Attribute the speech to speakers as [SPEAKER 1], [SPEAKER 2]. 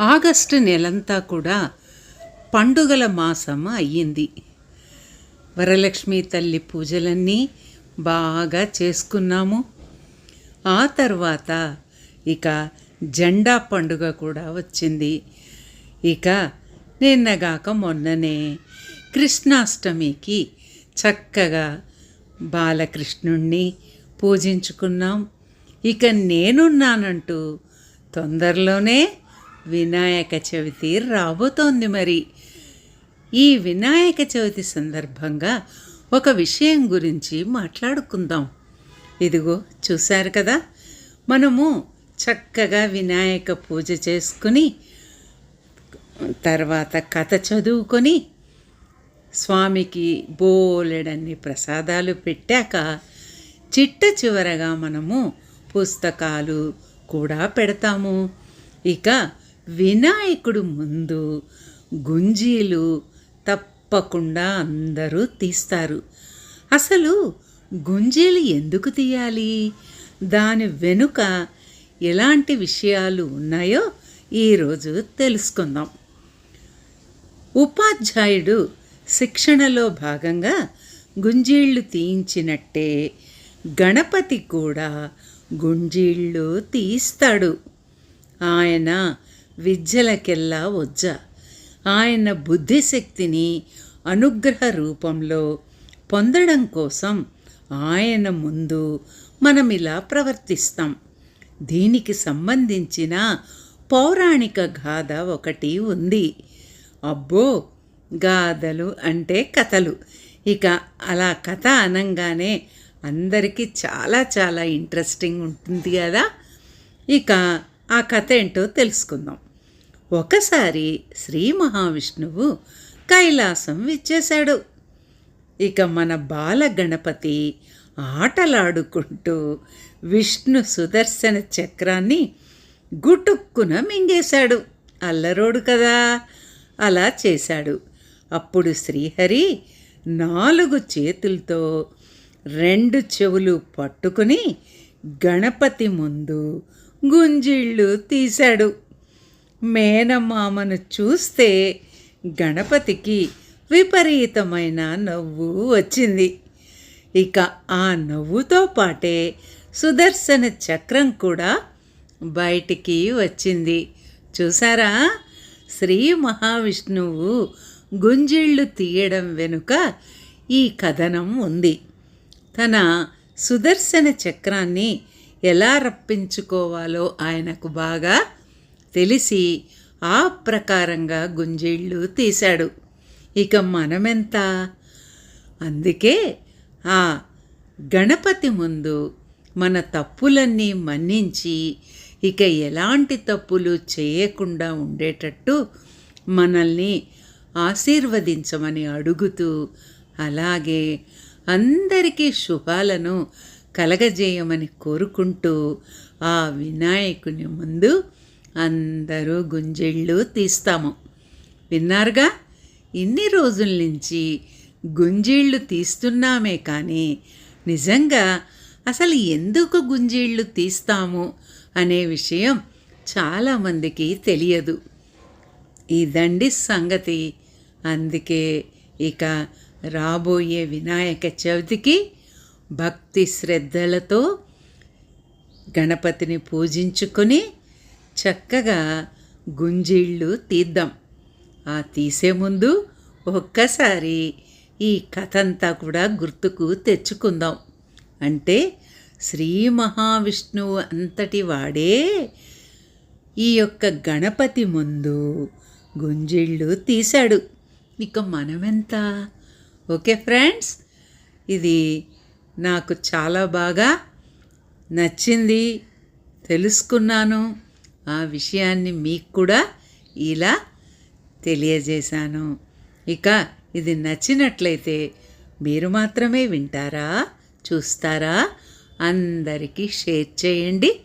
[SPEAKER 1] August నెలంతా కూడా పండుగల మాసం అయ్యింది. వరలక్ష్మి తల్లి పూజలన్నీ బాగా చేసుకున్నాము. ఆ తర్వాత ఇక జెండా పండుగ కూడా వచ్చింది. ఇక నిన్నగాక మొన్ననే కృష్ణాష్టమికి చక్కగా బాలకృష్ణుణ్ణి పూజించుకున్నాం. ఇక నేనున్నానంటూ తొందరలోనే వినాయక చవితి రాబోతోంది మరి. ఈ వినాయక చవితి సందర్భంగా ఒక విషయం గురించి మాట్లాడుకుందాం. ఇదిగో చూశారు కదా? మనము చక్కగా వినాయక పూజ చేసుకుని తర్వాత కథ చదువుకొని స్వామికి బోలెడన్ని ప్రసాదాలు పెట్టాక చిట్ట చివరగా మనము పుస్తకాలు కూడా పెడతాము. ఇక వినాయకుడు ముందు గుంజీలు తప్పకుండా అందరూ తీస్తారు. అసలు గుంజీలు ఎందుకు తీయాలి? దాని వెనుక ఎలాంటి విషయాలు ఉన్నాయో ఈరోజు తెలుసుకుందాం. ఉపాధ్యాయుడు శిక్షణలో భాగంగా గుంజీళ్ళు తీయించినట్టే గణపతి కూడా గుంజీళ్ళు తీస్తాడు. ఆయన విద్యలకెల్లా వజ్జ. ఆయన బుద్ధిశక్తిని అనుగ్రహ రూపంలో పొందడం కోసం ఆయన ముందు మనం ఇలా ప్రవర్తిస్తాం. దీనికి సంబంధించిన పౌరాణిక గాథ ఒకటి ఉంది. అబ్బో! గాథలు అంటే కథలు. ఇక అలా కథ అనంగానే అందరికీ చాలా చాలా ఇంట్రెస్టింగ్ ఉంటుంది కదా? ఇక ఆ కథ ఏంటో తెలుసుకుందాం. ఒకసారి శ్రీ మహావిష్ణువు కైలాసం విచ్చేశాడు. ఇక మన బాల గణపతి ఆటలాడుకుంటూ విష్ణు సుదర్శన చక్రాన్ని గుటుక్కున మింగేశాడు. అల్లరోడు కదా! అలా చేశాడు. అప్పుడు శ్రీహరి నాలుగు చేతులతో రెండు చెవులు పట్టుకుని గణపతి ముందు గుంజిళ్ళు తీశాడు. మేనమామను చూస్తే గణపతికి విపరీతమైన నవ్వు వచ్చింది. ఇక ఆ నవ్వుతో పాటే సుదర్శన చక్రం కూడా బయటికి వచ్చింది. చూసారా శ్రీ మహావిష్ణువు గుంజిళ్ళు తీయడం వెనుక ఈ కథనం ఉంది. తన సుదర్శన చక్రాన్ని ఎలా రప్పించుకోవాలో ఆయనకు బాగా తెలిసి ఆ ప్రకారంగా గుంజిళ్ళు తీశాడు. ఇక మనమెంత? అందుకే ఆ గణపతి ముందు మన తప్పులన్నీ మన్నించి ఇక ఎలాంటి తప్పులు చేయకుండా ఉండేటట్టు మనల్ని ఆశీర్వదించమని అడుగుతూ అలాగే అందరికీ శుభాలను కలగజేయమని కోరుకుంటూ ఆ వినాయకుని ముందు అందరూ గుంజిళ్ళు తీస్తాము. విన్నారుగా? ఇన్ని రోజుల నుంచి గుంజీళ్ళు తీస్తున్నామే కానీ నిజంగా అసలు ఎందుకు గుంజీళ్ళు తీస్తాము అనే విషయం చాలామందికి తెలియదు. ఇదండి సంగతి. అందుకే ఇక రాబోయే వినాయక చవితికి భక్తి శ్రద్ధలతో గణపతిని పూజించుకొని చక్కగా గుంజీళ్ళు తీద్దాం. ఆ తీసే ముందు ఒక్కసారి ఈ కథ అంతా కూడా గుర్తుకు తెచ్చుకుందాం. అంటే శ్రీ మహావిష్ణువు అంతటి వాడే ఈ యొక్క గణపతి ముందు గుంజిళ్ళు తీశాడు. ఇక మనమెంత? ఓకే ఫ్రెండ్స్ ఇది నాకు చాలా బాగా నచ్చింది. తెలుసుకున్నాను. ఆ విషయాన్ని మీకు కూడా ఇలా తెలియజేశాను. ఇక ఇది నచ్చినట్లయితే మీరు మాత్రమే వింటారా చూస్తారా అందరికీ షేర్ చేయండి.